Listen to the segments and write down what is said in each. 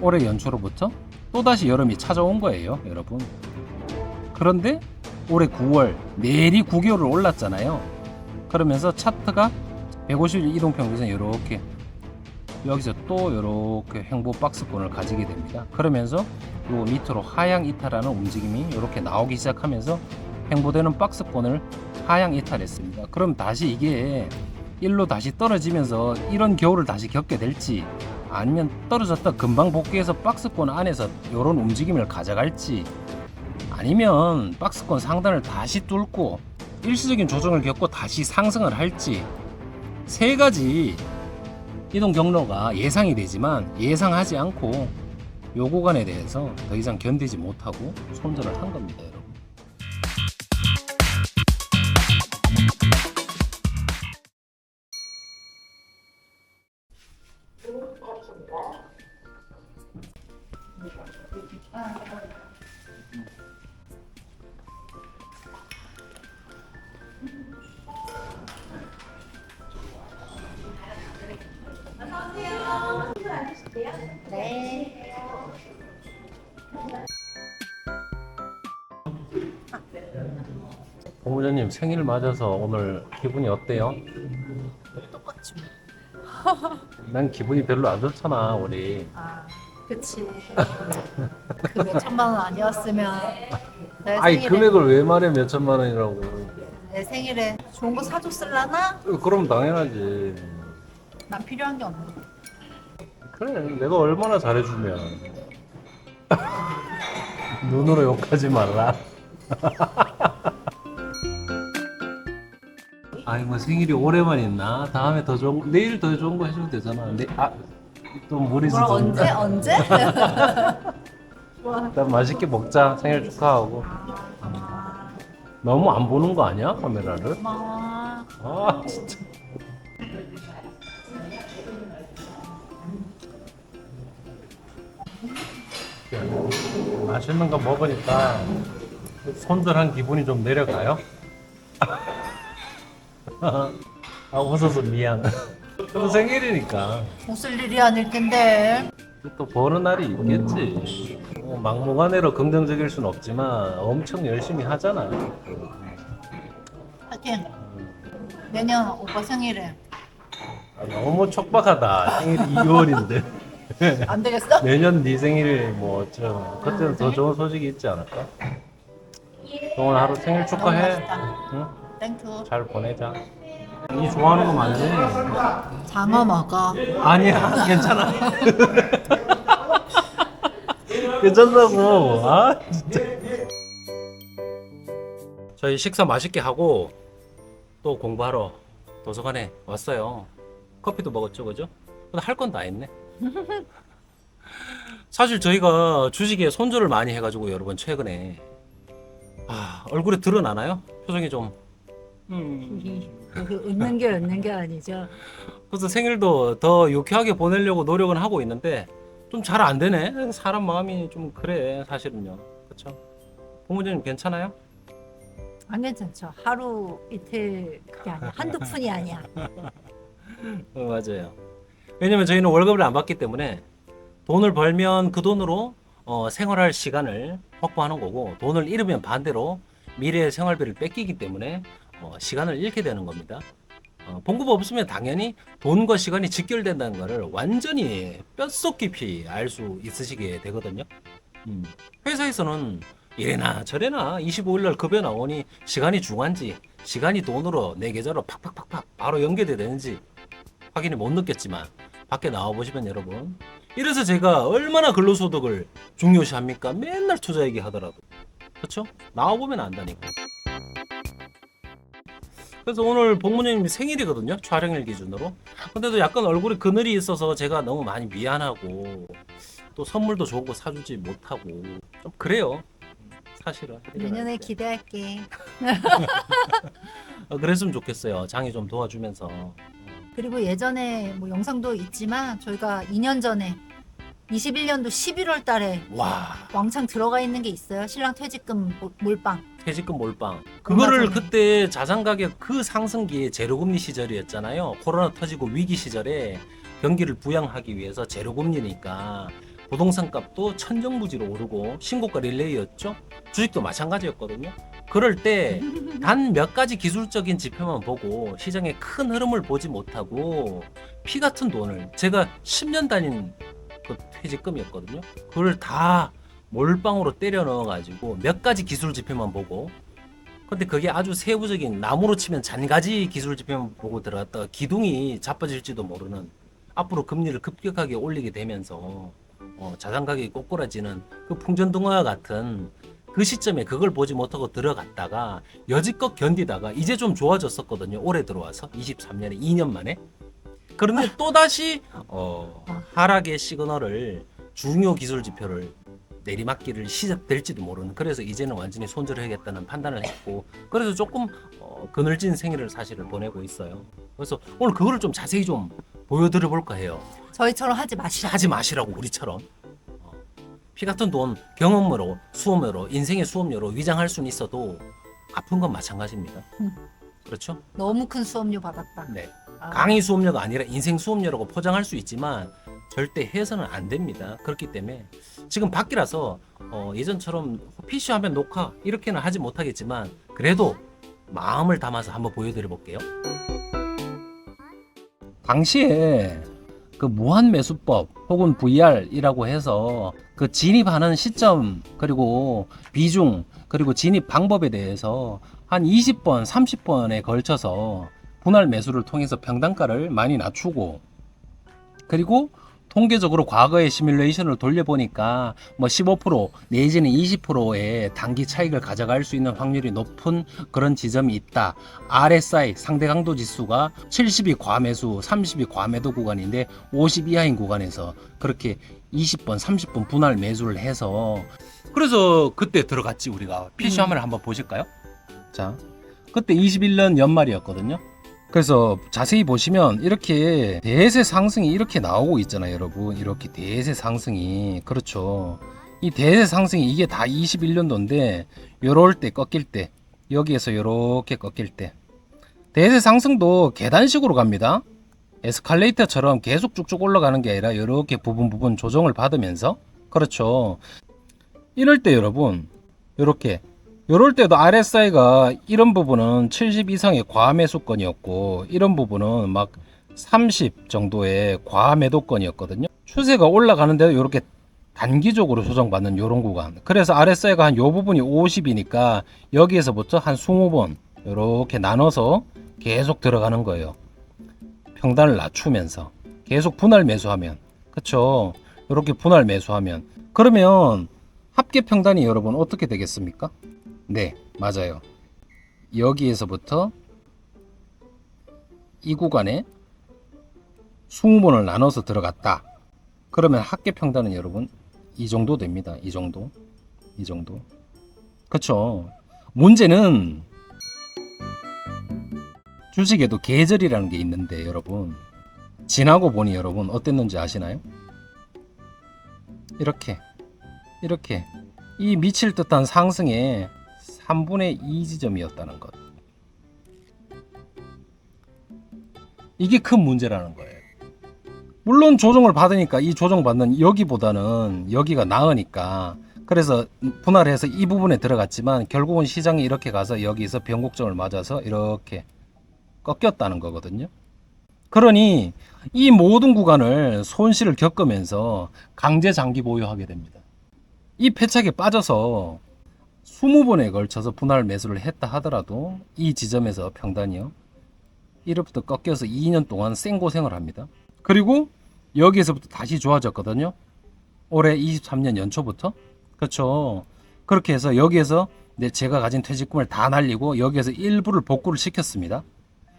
올해 연초로부터 또다시 여름이 찾아온 거예요, 여러분. 그런데 올해 9월 내리 9개월을 올랐잖아요. 그러면서 차트가 150일 이동평균선 이렇게 여기서 또 이렇게 횡보 박스권을 가지게 됩니다. 그러면서 요 밑으로 하향 이탈하는 움직임이 이렇게 나오기 시작하면서 횡보되는 박스권을 하향 이탈했습니다. 그럼 다시 이게 일로 다시 떨어지면서 이런 겨울을 다시 겪게 될지 아니면 떨어졌다 금방 복귀해서 박스권 안에서 이런 움직임을 가져갈지 아니면 박스권 상단을 다시 뚫고 일시적인 조정을 겪고 다시 상승을 할지. 세 가지 이동 경로가 예상이 되지만 예상하지 않고 요 구간에 대해서 더 이상 견디지 못하고 손절을 한 겁니다, 여러분. 본부장님 생일 맞아서 오늘 기분이 어때요? 똑같지. 난 기분이 별로 안 좋잖아, 우리. 아, 그치. 그 몇천만 원 아니었으면 내 생일에, 금액을 왜 말해 몇 천만 원이라고? 내 생일에 좋은 거 사줬을라나? 그럼 당연하지. 난 필요한 게 없는데. 그래, 내가 얼마나 잘해주면 눈으로 욕하지 말라. 아이 뭐 생일이 올해만 있나? 다음에 더 좋은 거, 내일 더 좋은 거 해주면 되잖아. 내, 아, 또 무리수 뭘 좀. 언제? 언제? 일단 맛있게 먹자. 생일 축하하고. 너무 안 보는 거 아니야? 카메라를? 고마워. 아 진짜. 맛있는 거 먹으니까 손절한 기분이 좀 내려가요. 아 웃어서 미안. 또 생일이니까 웃을 일이 아닐 텐데. 또 보는 날이 있겠지. 뭐 막무가내로 긍정적일 순 없지만 엄청 열심히 하잖아. 하여튼 내년 오빠 생일에 아, 너무 촉박하다. 생일이 2월인데. 안 되겠어? 내년 네 생일 뭐저 그때는 더 좋은 소식이 있지 않을까? 오늘 하루 생일 축하해. 너무 맛있다. 응? 땡큐. 잘 보내자. 이 좋아하는 거 맞지? 장어 먹어. 아니야, 괜찮아. 괜찮다고. 아 진짜. 저희 식사 맛있게 하고 또 공부하러 도서관에 왔어요. 커피도 먹었죠, 그죠? 할건 다 했네. 사실 저희가 주식에 손절을 많이 해가지고 여러분 최근에 아 얼굴에 드러나나요? 표정이 좀 음. 웃는 게 웃는 게 아니죠. 그래서 생일도 더 유쾌하게 보내려고 노력은 하고 있는데 좀 잘 안 되네. 사람 마음이 좀 그래 사실은요. 그렇죠? 부모님 괜찮아요? 안 괜찮죠. 하루 이틀 그게 아니야. 한두 푼이 아니야. 어, 맞아요. 왜냐면 저희는 월급을 안 받기 때문에 돈을 벌면 그 돈으로 어, 생활할 시간을 확보하는 거고 돈을 잃으면 반대로 미래의 생활비를 뺏기기 때문에 어, 시간을 잃게 되는 겁니다. 어, 봉급 없으면 당연히 돈과 시간이 직결된다는 것을 완전히 뼛속 깊이 알 수 있으시게 되거든요. 음, 회사에서는 이래나 저래나 25일 날 급여 나오니 시간이 중요한지 시간이 돈으로 내 계좌로 팍팍팍팍 바로 연결이 되는지 확인이 못 느꼈지만 밖에 나와 보시면 여러분. 이래서 제가 얼마나 근로소득을 중요시합니까? 맨날 투자 얘기하더라도. 그렇죠? 나와 보면 안다니까. 그래서 오늘 복무님 생일이거든요? 촬영일 기준으로. 근데도 약간 얼굴에 그늘이 있어서 제가 너무 많이 미안하고 또 선물도 좋은 거 사주지 못하고 좀 그래요. 사실은. 내년에 기대할게. 어, 그랬으면 좋겠어요. 장이 좀 도와주면서 그리고 예전에 뭐 영상도 있지만 저희가 2년 전에 21년도 11월 달에 와 왕창 들어가 있는 게 있어요. 신랑 퇴직금 몰- 몰빵. 퇴직금 몰빵. 그거를. 그때 자산 가격 그 상승기에 제로금리 시절이었잖아요. 코로나 터지고 위기 시절에 경기를 부양하기 위해서 제로금리니까 부동산 값도 천정부지로 오르고 신고가 릴레이였죠. 주식도 마찬가지였거든요. 그럴 때 단 몇 가지 기술적인 지표만 보고 시장의 큰 흐름을 보지 못하고 피 같은 돈을 제가 10년 다닌 그 퇴직금이었거든요. 그걸 다 몰빵으로 때려 넣어 가지고 몇 가지 기술 지표만 보고 근데 그게 아주 세부적인 나무로 치면 잔가지 기술 지표만 보고 들어갔다가 기둥이 자빠질지도 모르는 앞으로 금리를 급격하게 올리게 되면서 어, 자산 가격이 꼬꾸라지는 그 풍전등화와 같은 그 시점에 그걸 보지 못하고 들어갔다가 여지껏 견디다가 이제 좀 좋아졌었거든요. 올해 들어와서 23년에 2년 만에. 그런데 또 다시 어, 하락의 시그널을 중요 기술 지표를 내리막기를 시작될지도 모르는 그래서 이제는 완전히 손절해야겠다는 판단을 했고 그래서 조금 어, 그늘진 생일을 사실을 보내고 있어요. 그래서 오늘 그거를 좀 자세히 좀 보여드려 볼까 해요. 저희처럼 하지 마시라. 하지 마시라고 우리처럼 어, 피 같은 돈 경험으로 수험료로 인생의 수험료로 위장할 수는 있어도 아픈 건 마찬가지입니다. 음. 그렇죠? 너무 큰 수업료 받았다. 네. 아, 강의 수업료가 아니라 인생 수업료라고 포장할 수 있지만 절대 해서는 안 됩니다. 그렇기 때문에 지금 밖이라서 어, 예전처럼 PC 화면 녹화 이렇게는 하지 못하겠지만 그래도 마음을 담아서 한번 보여드려 볼게요. 당시에 그 무한 매수법 혹은 VR이라고 해서 그 진입하는 시점 그리고 비중 그리고 진입 방법에 대해서 한 20번, 30번에 걸쳐서 분할 매수를 통해서 평단가를 많이 낮추고 그리고 통계적으로 과거의 시뮬레이션을 돌려보니까 뭐 15% 내지는 20%의 단기 차익을 가져갈 수 있는 확률이 높은 그런 지점이 있다. RSI 상대 강도 지수가 70이 과매수, 30이 과매도 구간인데 50 이하인 구간에서 그렇게 20번, 30번 분할 매수를 해서 그래서 그때 들어갔지 우리가 PC 음. 화면을 한번 보실까요? 자, 그때 21년 연말이었거든요. 그래서 자세히 보시면 이렇게 대세 상승이 이렇게 나오고 있잖아요, 여러분. 이렇게 대세 상승이 그렇죠. 이 대세 상승이 이게 다 21년도인데 요럴 때 꺾일 때 여기에서 요렇게 꺾일 때 대세 상승도 계단식으로 갑니다. 에스컬레이터처럼 계속 쭉쭉 올라가는 게 아니라 이렇게 부분 부분 조정을 받으면서 그렇죠. 이럴 때 여러분 이렇게 이럴 때도 RSI가 이런 부분은 70 이상의 과매수권이었고 이런 부분은 막 30 정도의 과매도권이었거든요. 추세가 올라가는데도 이렇게 단기적으로 조정받는 이런 구간. 그래서 RSI가 한 요 부분이 50이니까 여기에서부터 한 20번 이렇게 나눠서 계속 들어가는 거예요. 평단을 낮추면서 계속 분할 매수하면 그쵸 이렇게 분할 매수하면 그러면 합계 평단이 여러분 어떻게 되겠습니까? 네 맞아요. 여기에서부터 이 구간에 20번을 나눠서 들어갔다. 그러면 합계 평단은 여러분 이 정도 됩니다. 이 정도 이 정도. 그쵸? 문제는 주식에도 계절이라는 게 있는데 여러분 지나고 보니 여러분 어땠는지 아시나요? 이렇게 이렇게. 이 미칠 듯한 상승의 3분의 2 지점이었다는 것 이게 큰 문제라는 거예요 물론 조정을 받으니까 이 조정받는 여기보다는 여기가 나으니까 그래서 분할해서 이 부분에 들어갔지만 결국은 시장이 이렇게 가서 여기서 변곡점을 맞아서 이렇게 꺾였다는 거거든요. 그러니 이 모든 구간을 손실을 겪으면서 강제 장기 보유하게 됩니다. 이 패착에 빠져서 20번에 걸쳐서 분할 매수를 했다 하더라도 이 지점에서 평단이요. 1회부터 꺾여서 2년 동안 생고생을 합니다. 그리고 여기에서부터 다시 좋아졌거든요. 올해 23년 연초부터. 그렇죠. 그렇게 해서 여기에서 내 제가 가진 퇴직금을 다 날리고 여기에서 일부를 복구를 시켰습니다.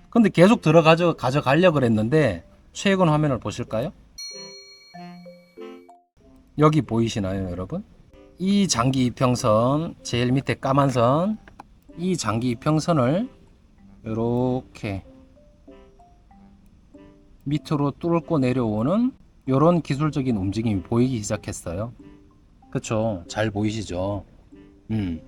근데 계속 들어가져 가져가려 그랬는데 최근 화면을 보실까요? 여기 보이시나요, 여러분? 이 장기 이평선 제일 밑에 까만 선, 이 장기 이평선을 이렇게 밑으로 뚫고 내려오는 이런 기술적인 움직임이 보이기 시작했어요. 그쵸? 잘 보이시죠? 음.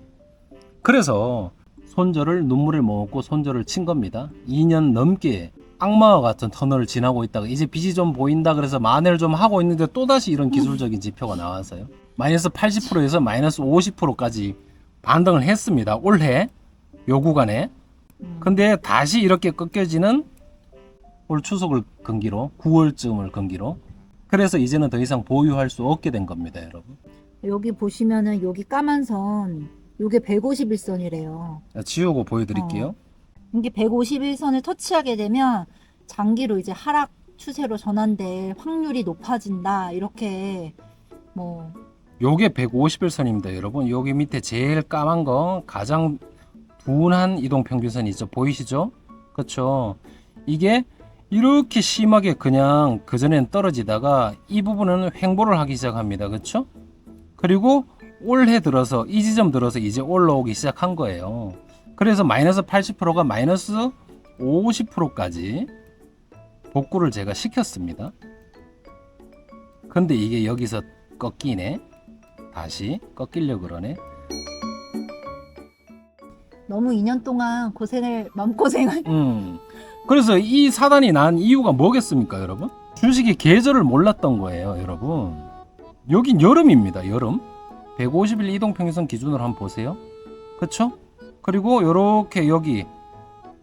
그래서 손절을 눈물을 먹고 손절을 친 겁니다. 2년 넘게 악마와 같은 터널을 지나고 있다가 이제 빛이 좀 보인다 그래서 만회를 좀 하고 있는데 또다시 이런 기술적인 지표가 나와서요. 마이너스 80%에서 마이너스 50%까지 반등을 했습니다. 올해 요 구간에. 음. 근데 다시 이렇게 꺾여지는 올 추석을 근기로 9월쯤을 근기로 그래서 이제는 더 이상 보유할 수 없게 된 겁니다, 여러분. 여기 보시면은 여기 까만 선 요게 151선이래요. 지우고 보여드릴게요. 이게 151선을 터치하게 되면 장기로 이제 하락 추세로 전환될 확률이 높아진다. 이렇게 뭐 요게 151선입니다, 여러분. 여기 밑에 제일 까만 거 가장 둔한 이동 평균선 있죠, 보이시죠? 그렇죠. 이게 이렇게 심하게 그냥 그 전엔 떨어지다가 이 부분은 횡보를 하기 시작합니다, 그렇죠? 그리고 올해 들어서 이 지점 들어서 이제 올라오기 시작한 거예요. 그래서 마이너스 80%가 마이너스 50%까지 복구를 제가 시켰습니다. 근데 이게 여기서 꺾이네. 다시 꺾이려 그러네. 너무 2년 동안 고생을 마음고생을 음. 그래서 이 사단이 난 이유가 뭐겠습니까, 여러분? 주식의 계절을 몰랐던 거예요, 여러분. 여긴 여름입니다, 여름. 150일 이동 평균선 기준으로 한번 보세요. 그쵸? 그리고 요렇게 여기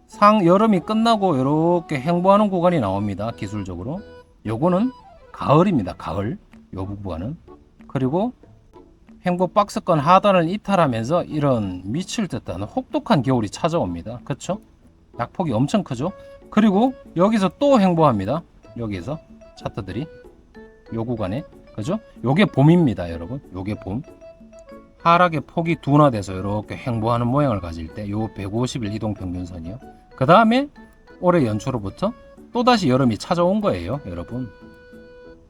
상 여름이 끝나고 요렇게 행보하는 구간이 나옵니다, 기술적으로. 요거는 가을입니다, 가을. 요 부분은. 그리고 행보 박스권 하단을 이탈하면서 이런 미칠 듯한 혹독한 겨울이 찾아옵니다. 그쵸? 낙폭이 엄청 크죠. 그리고 여기서 또 행보합니다. 여기서 차트들이 요 구간에 그죠? 요게 봄입니다, 여러분. 요게 봄. 하락의 폭이 둔화돼서 이렇게 행보하는 모양을 가질 때 요 150일 이동 평균선이요. 그 다음에 올해 연초로부터 또다시 여름이 찾아온 거예요, 여러분.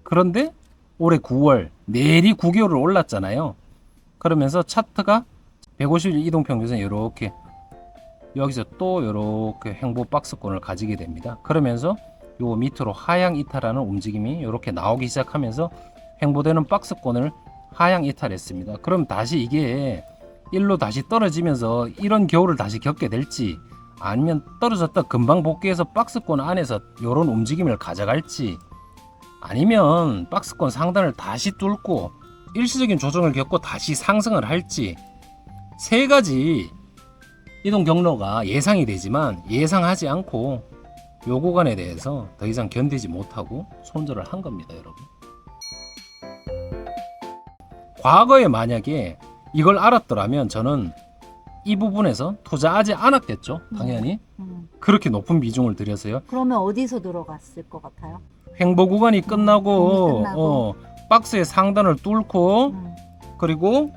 그런데 올해 9월 내리 9개월을 올랐잖아요. 그러면서 차트가 150일 이동 평균선 이렇게 여기서 또 이렇게 행보 박스권을 가지게 됩니다. 그러면서 요 밑으로 하향 이탈하는 움직임이 이렇게 나오기 시작하면서 행보되는 박스권을 하향 이탈했습니다. 그럼 다시 이게 일로 다시 떨어지면서 이런 겨울을 다시 겪게 될지 아니면 떨어졌다 금방 복귀해서 박스권 안에서 이런 움직임을 가져갈지 아니면 박스권 상단을 다시 뚫고 일시적인 조정을 겪고 다시 상승을 할지 세 가지 이동 경로가 예상이 되지만 예상하지 않고 요 구간에 대해서 더 이상 견디지 못하고 손절을 한 겁니다, 여러분. 과거에 만약에 이걸 알았더라면 저는 이 부분에서 투자하지 않았겠죠, 당연히. 음. 그렇게 높은 비중을 들여서요. 그러면 어디서 들어갔을 것 같아요? 횡보 구간이 끝나고, 음, 끝나고. 어, 박스의 상단을 뚫고 음. 그리고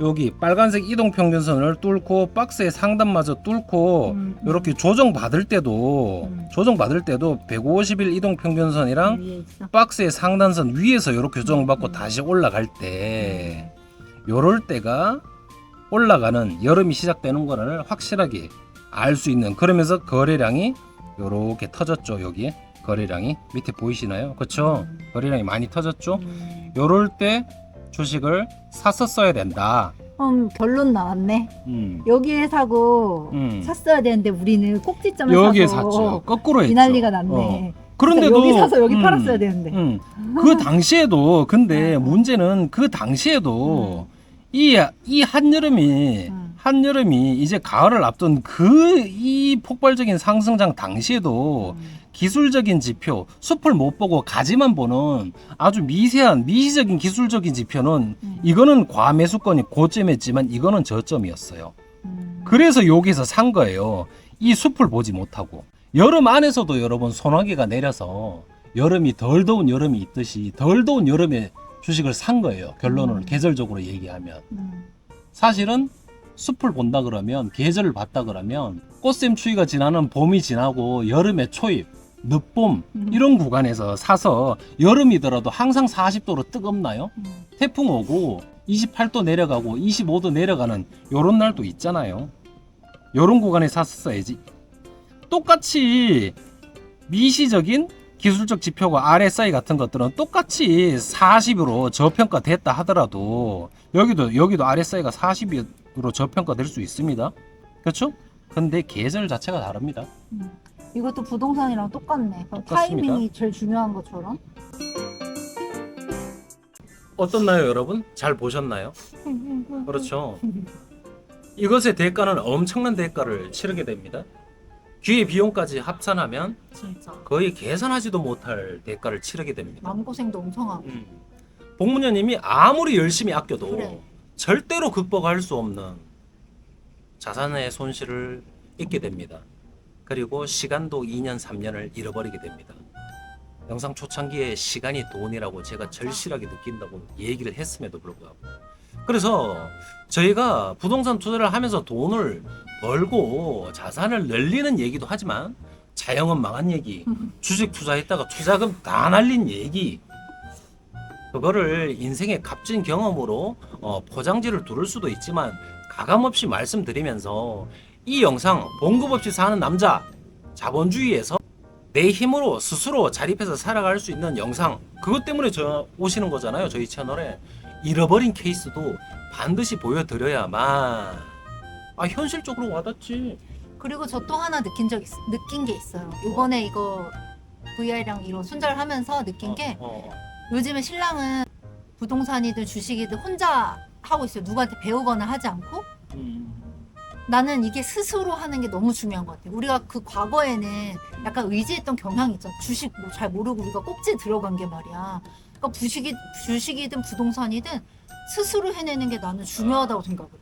여기 빨간색 이동 평균선을 뚫고 박스의 상단마저 뚫고 음, 음. 이렇게 조정 받을 때도 음. 조정 받을 때도 150일 이동 평균선이랑. 박스의 상단선 위에서 이렇게 조정 받고 음. 다시 올라갈 때 요럴 때가 올라가는 여름이 시작되는 거를 확실하게 알 수 있는 그러면서 거래량이 요렇게 터졌죠 여기에 거래량이 밑에 보이시나요 음. 거래량이 많이 터졌죠 음. 요럴 때 주식을 사서 써야 된다 그럼 결론 나왔네. 음. 여기에 사고 음. 샀어야 되는데 우리는 꼭지점에 여기에 사서 샀죠 거꾸로 했죠 이 난리가 났네. 어. 그런데도 여기 사서 여기 음, 팔았어야 되는데. 음. 그 당시에도 근데 음. 문제는 그 당시에도 이 이 한여름이 음. 한여름이 이제 가을을 앞둔 그 이 폭발적인 상승장 당시에도 음. 기술적인 지표 숲을 못 보고 가지만 보는 아주 미세한 미시적인 기술적인 지표는 음. 이거는 과매수권이 고점이었지만 이거는 저점이었어요. 음. 그래서 여기서 산 거예요. 이 숲을 보지 못하고. 여름 안에서도 여러분 소나기가 내려서 여름이 덜 더운 여름이 있듯이 덜 더운 여름에 주식을 산 거예요. 결론을 음. 계절적으로 얘기하면. 음. 사실은 숲을 본다 그러면 계절을 봤다 그러면 꽃샘 추위가 지나는 봄이 지나고 여름의 초입, 늦봄 음. 이런 구간에서 사서 여름이더라도 항상 40도로 뜨겁나요? 음. 태풍 오고 28도 내려가고 25도 내려가는 요런 날도 있잖아요. 요런 구간에 샀어야지. 똑같이 미시적인 기술적 지표가 RSI 같은 것들은 똑같이 40으로 저평가됐다 하더라도 여기도 여기도 RSI가 40 으로 저평가될 수 있습니다. 그렇죠? 근데 계절 자체가 다릅니다. 음. 이것도 부동산이랑 똑같네. 똑같습니다. 타이밍이 제일 중요한 것처럼. 어떻나요, 여러분? 잘 보셨나요? 그렇죠. 이것의 대가는 엄청난 대가를 치르게 됩니다. 기회 비용까지 합산하면 진짜. 거의 계산하지도 못할 대가를 치르게 됩니다. 마음고생도 엄청 하고. 음. 복무녀님이 아무리 열심히 아껴도 그래. 절대로 극복할 수 없는 자산의 손실을 입게 됩니다. 그리고 시간도 2년, 3년을 잃어버리게 됩니다. 영상 초창기에 시간이 돈이라고 제가 절실하게 느낀다고 얘기를 했음에도 불구하고 그래서 저희가 부동산 투자를 하면서 돈을 벌고 자산을 늘리는 얘기도 하지만 자영업 망한 얘기, 주식 투자했다가 투자금 다 날린 얘기 그거를 인생의 값진 경험으로 어, 포장지를 두를 수도 있지만 가감없이 말씀드리면서 이 영상 봉급 없이 사는 남자 자본주의에서 내 힘으로 스스로 자립해서 살아갈 수 있는 영상 그것 때문에 저 오시는 거잖아요 저희 채널에 잃어버린 케이스도 반드시 보여드려야만 아 현실적으로 와닿지 그리고 저 또 하나 느낀 적 있, 느낀 게 있어요. 이번에 이거 VR이랑 이런 손절 하면서 느낀 게 어, 어. 요즘에 신랑은 부동산이든 주식이든 혼자 하고 있어요. 누구한테 배우거나 하지 않고. 음. 나는 이게 스스로 하는 게 너무 중요한 것 같아요. 우리가 그 과거에는 약간 의지했던 경향이 있잖아. 주식 뭐 잘 모르고 우리가 꼭지 들어간 게 말이야. 그러니까 부식이, 주식이든 부동산이든 스스로 해내는 게 나는 중요하다고 생각을 해.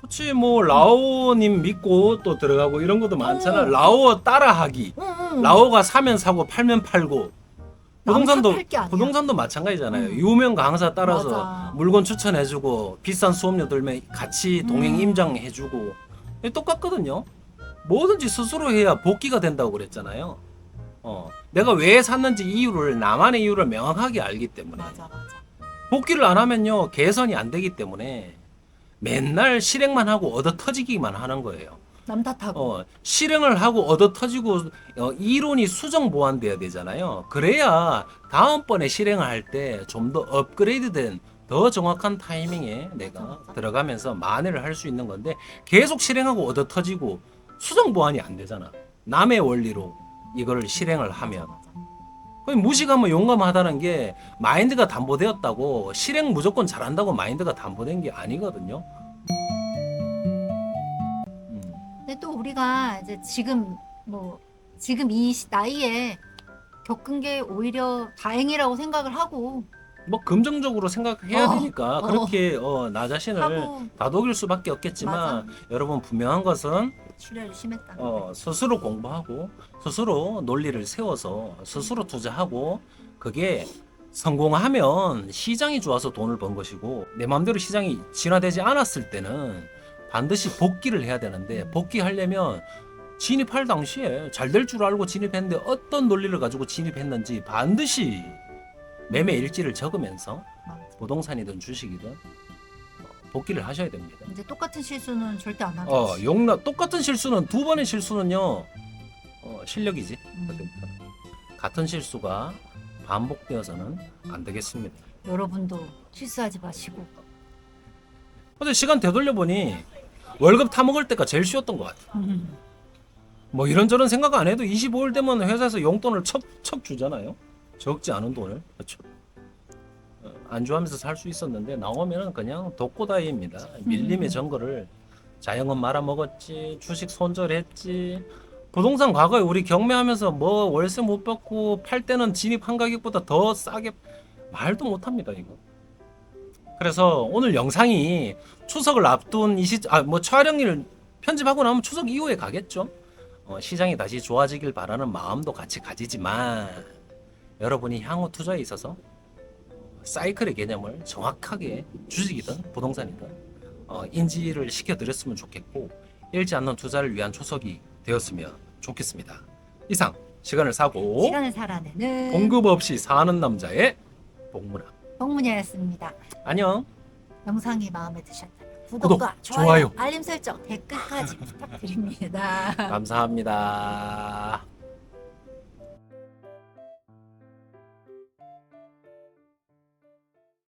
그치 뭐 라오님 믿고 또 들어가고 이런 것도 많잖아 어. 라오 따라하기 응, 응. 라오가 사면 사고 팔면 팔고 부동산도 게 아니야. 부동산도 마찬가지잖아요. 음. 유명 강사 따라서 맞아. 물건 추천해주고 비싼 수업료 들면 같이 동행 음. 임장해주고 이게 똑같거든요. 뭐든지 스스로 해야 복귀가 된다고 그랬잖아요. 어, 내가 왜 샀는지 이유를 나만의 이유를 명확하게 알기 때문에 맞아, 맞아. 복귀를 안 하면요 개선이 안 되기 때문에 맨날 실행만 하고 얻어 터지기만 하는 거예요. 남 탓하고. 어, 실행을 하고 얻어 터지고 어, 이론이 수정 보완돼야 되잖아요. 그래야 다음번에 실행을 할 때 좀 더 업그레이드된 더 정확한 타이밍에 내가. 들어가면서 만회를 할 수 있는 건데 계속 실행하고 얻어 터지고 수정 보완이 안 되잖아. 남의 원리로 이거를 실행을 하면 무식하면 용감하다는 게 마인드가 담보되었다고 실행 무조건 잘한다고 마인드가 담보된 게 아니거든요. 근데 또 우리가 이제 지금 뭐 지금 이 시- 나이에 겪은 게 오히려 다행이라고 생각을 하고 뭐 긍정적으로 생각해야 어, 되니까 어. 그렇게 어, 나 자신을 하고 다독일 수밖에 없겠지만 여러분 분명한 것은 출혈이 심했다. 어, 스스로 공부하고 스스로 논리를 세워서 스스로 투자하고 그게 성공하면 시장이 좋아서 돈을 번 것이고 내 마음대로 시장이 진화되지 않았을 때는 반드시 복귀를 해야 되는데 복귀하려면 진입할 당시에 잘 될 줄 알고 진입했는데 어떤 논리를 가지고 진입했는지 반드시 매매 일지를 적으면서. 부동산이든 주식이든 어, 복귀를 하셔야 됩니다. 이제 똑같은 실수는 절대 안 하겠지. 어, 용납 똑같은 실수는 두 번의 실수는요. 어, 실력이지. 음. 같은 실수가 반복되어서는 안 되겠습니다. 여러분도 실수하지 마시고 근데 시간 되돌려 보니 월급 타 먹을 때가 제일 쉬웠던 것 같아. 뭐 이런저런 생각 안 해도 25일 되면 회사에서 용돈을 척, 척 주잖아요. 적지 않은 돈을. 그렇죠. 어, 안주하면서 살 수 있었는데 나오면은 그냥 독고다이입니다. 밀림의 전거를 자영업 말아먹었지, 주식 손절했지. 부동산 과거에 우리 경매하면서 뭐 월세 못 받고 팔 때는 진입 한 가격보다 더 싸게 말도 못 합니다, 이거. 그래서 오늘 영상이 추석을 앞둔 이 시, 아, 뭐 촬영일 편집하고 나면 추석 이후에 가겠죠. 어, 시장이 다시 좋아지길 바라는 마음도 같이 가지지만 여러분이 향후 투자에 있어서 사이클의 개념을 정확하게 주식이든 부동산이든 어, 인지를 시켜드렸으면 좋겠고 잃지 않는 투자를 위한 초석이 되었으면 좋겠습니다. 이상 시간을 사고 시간을 살아내는 공급 없이 사는 남자의 복문아 홍문이었습니다. 안녕. 영상이 마음에 드셨다면 구독, 구독과 좋아요, 좋아요. 알림 설정, 댓글까지 부탁드립니다. 감사합니다.